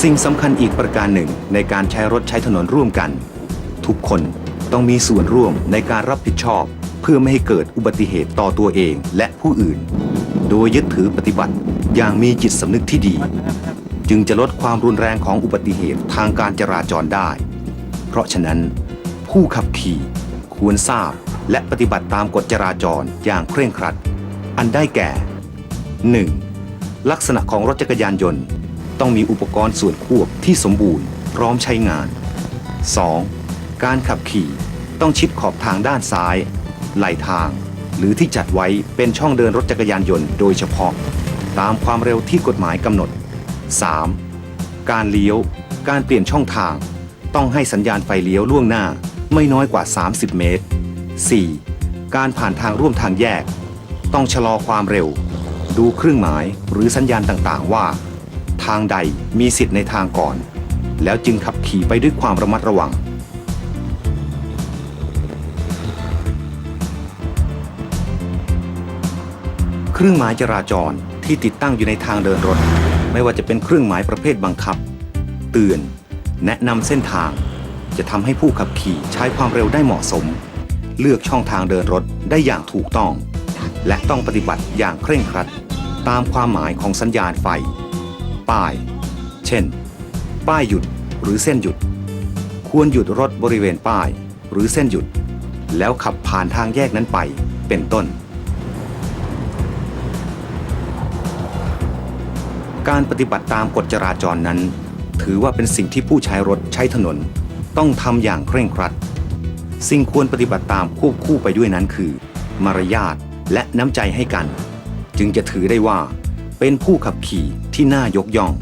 สิ่งสำคัญอีกประการหนึ่งในการใช้รถใช้ถนนร่วมกัน ทุกคนต้องมีส่วนร่วมในการรับผิดชอบ เพื่อไม่ให้เกิดอุบัติเหตุต่อตัวเองและผู้อื่น โดยยึดถือปฏิบัติอย่างมีจิตสำนึกที่ดี จึงจะลดความรุนแรงของอุบัติเหตุทางการจราจรได้ เพราะฉะนั้น ผู้ขับขี่ควรทราบและปฏิบัติตามกฎจราจรอย่างเคร่งครัด อันได้แก่ 1. ลักษณะของรถจักรยานยนต์ ต้องมีอุปกรณ์ส่วนควบที่สมบูรณ์ พร้อมใช้งาน 2. การขับขี่ต้องชิดขอบทางด้านซ้าย ไหลทาง หรือที่จัดไว้เป็นช่องเดินรถจักรยานยนต์โดยเฉพาะ ตามความเร็วที่กฎหมายกำหนด 3. การเลี้ยว การเปลี่ยนช่องทาง ต้องให้สัญญาณไฟเลี้ยวล่วงหน้าไม่น้อยกว่า 30 เมตร 4. การผ่านทางร่วมทางแยก ต้องชะลอความเร็ว ดูเครื่องหมายหรือสัญญาณต่างๆว่า ทางใดมีสิทธิ์ในทางก่อน แล้วจึงขับขี่ไปด้วยความระมัดระวัง เครื่องหมายจราจรที่ติดตั้งอยู่ในทางเดินรถ ไม่ว่าจะเป็นเครื่องหมายประเภทบังคับ เตือน แนะนำเส้นทาง จะทำให้ผู้ขับขี่ใช้ความเร็วได้เหมาะสม เลือกช่องทางเดินรถได้อย่างถูกต้อง และต้องปฏิบัติอย่างเคร่งครัด ตามความหมายของสัญญาณไฟ ป้าย เช่น ป้ายหยุดหรือเส้นหยุด ควรหยุดรถบริเวณป้าย หรือเส้นหยุด แล้วขับผ่านทางแยกนั้นไปเป็นต้น การปฏิบัติตามกฎจราจรนั้น ถือว่าเป็นสิ่งที่ผู้ใช้รถใช้ถนน ต้องทำอย่างเคร่งครัด สิ่งควรปฏิบัติตามควบคู่ไปด้วยนั้นคือ มารยาทและน้ำใจให้กัน จึงจะถือได้ว่า เป็นผู้ขับขี่ที่น่ายกย่อง